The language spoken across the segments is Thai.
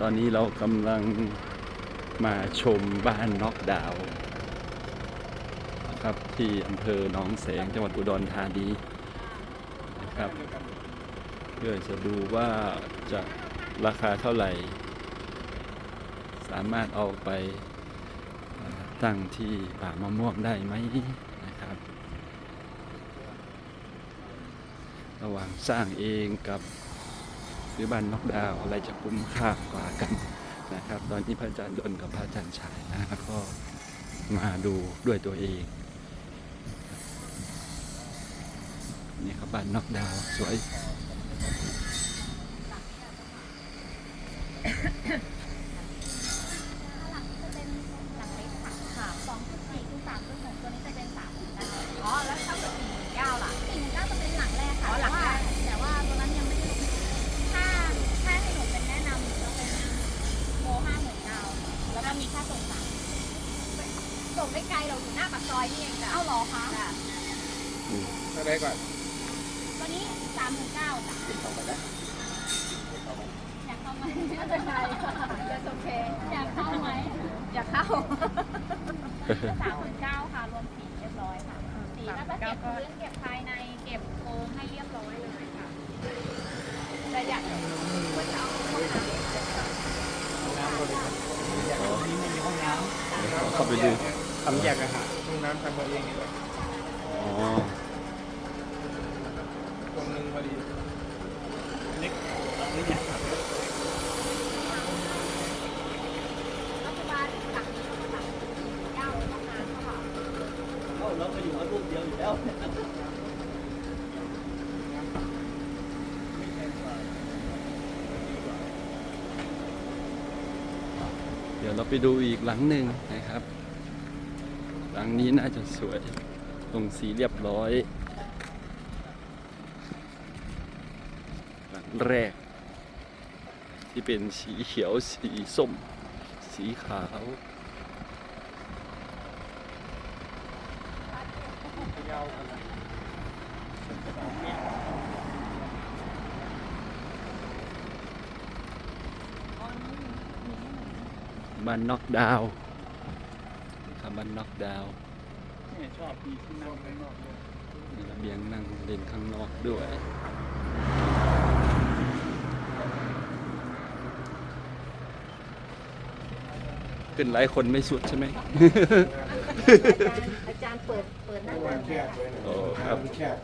ตอนนี้เรากำลังมาชมบ้านน็อกดาวนะครับที่อำเภอหนองแสงจังหวัดอุดรธานีนะครับ เพื่อจะดูว่าจะราคาเท่าไหร่ สามารถเอาไปตั้งที่ป่ามะม่วงได้ไหมนะครับ ระหว่างสร้างเองกับ หรือบ้านนอกดาวอะไรจะคุ้มค่ากว่ากันนะครับ ตอนนี้พระอาจารย์ดนกับพระอาจารย์ชายนะครับก็มาดูด้วยตัวเองนี่ครับบ้านนอกดาวสวย ส่งไม่ไกลเราอยู่หน้าปากซอยนี่เองจ้ะเอ้าเหรอคะจ้ะเท่าไรก่อนตัวนี้สามหมื่นเก้าจ้ะติดต่อมาได้อยากเข้าไหมไม่เป็นไรค่ะจะโอเคอยากเข้าไหมอยากเข้าสามหมื่นเก้าค่ะรวมสีเรียบร้อยค่ะสีแล้วก็เก็บพื้นเก็บภายในเก็บโครงให้เรียบร้อยเลยค่ะแต่อยากว่าจะเอาห้องน้ำน้ำบริการนี้ไม่มีห้องน้เข้าไปดูำ ทำแยกอาหารห้องน้ำทำเอาเองนี่แหละอ๋อตรงนึงพอดีเล็กหรือใหญ่ครับปัจจุบันหลังนี้หลังเก้าห้องน้ำค่ะเราไปอยู่กับลูกเดียวอยู่แล้วเดี๋ยวเราไปดูอีกหลังหนึ่งนะครับ หลังนี้น่าจะสวยลงสีเรียบร้อย หลังแรก ที่เป็นสีเขียว สีส้ม สีขาวบ้านน็อกดาวน์ บบ้านน็อกดาวน์เนี่ยชอบมีที่นั่งข้างนอกด้วยมีระเบียงนั่งเล่นข้างนอกด้วยขึ้นหลายคนไม่สุดใช่ไหม อาจารย์เปิดเปิดหน้าห้องต่างน้ำแคบเลยนะโอ้ครับน้ำแคบ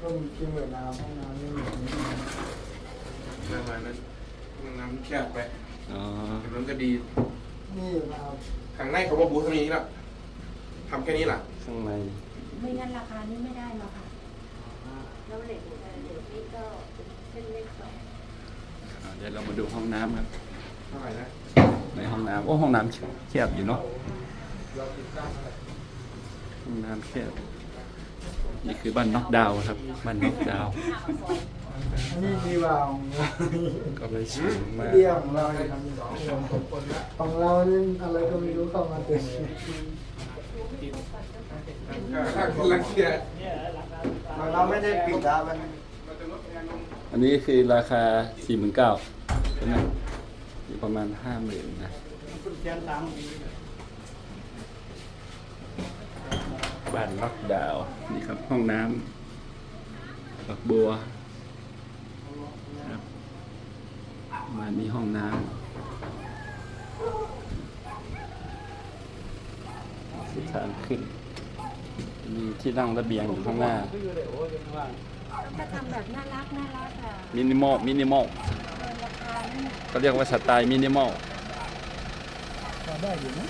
ก็มีที่เหมือนน้ำห้องน้ำไม่เหมือนนี่ประมาณนั้นห้องน้ำแคบไปอ๋อถนนก็ดี นี่เราข้างในเขาบอกบูธเท่านี้ละทำแค่นี้ล่ะ ข้างในไม่งั้นราคานี้ไม่ได้หรอกค่ะ แล้วเหล็กเหล็กนี่ก็เป็นเส้นเล็กสองอ่าเดี๋ยวเรามาดูห้องน้ำครับ เท่าไหร่นะในห้องน้ำโอ้ห้องน้ำแคบอยู่เนาะ เราติดตั้งอะไรห้องน้ำแคบ นี่คือบ้านน็อกดาวน์ครับ บ้านน็อกดาวน์อันนี้ดีกว่าของเราก็ไม่สูงมากเดียวของเราอีกของเรานี่อะไรก็ไม่รู้เข้ามาเต็มเลยถ้าคนรังเกียจของเราไม่ได้ปิดอะมันมันจะลดแรงลงอันนี้คือราคา 49,000ใช่ไหมอยู่ประมาณ 50,000นะ บ้านล็อกดาวน์นี่ครับห้องน้ำฝักบัวครับมามีห้องน้ำสุดทางขึ้น มีที่นั่งระเบียงอยู่ข้างหน้า ถ้าทำแบบน่ารักน่ารักอะมินิมอล มินิมอลเออราคานี่ก็เรียกว่าสไตล์มินิมอลพอได้อยู่นะ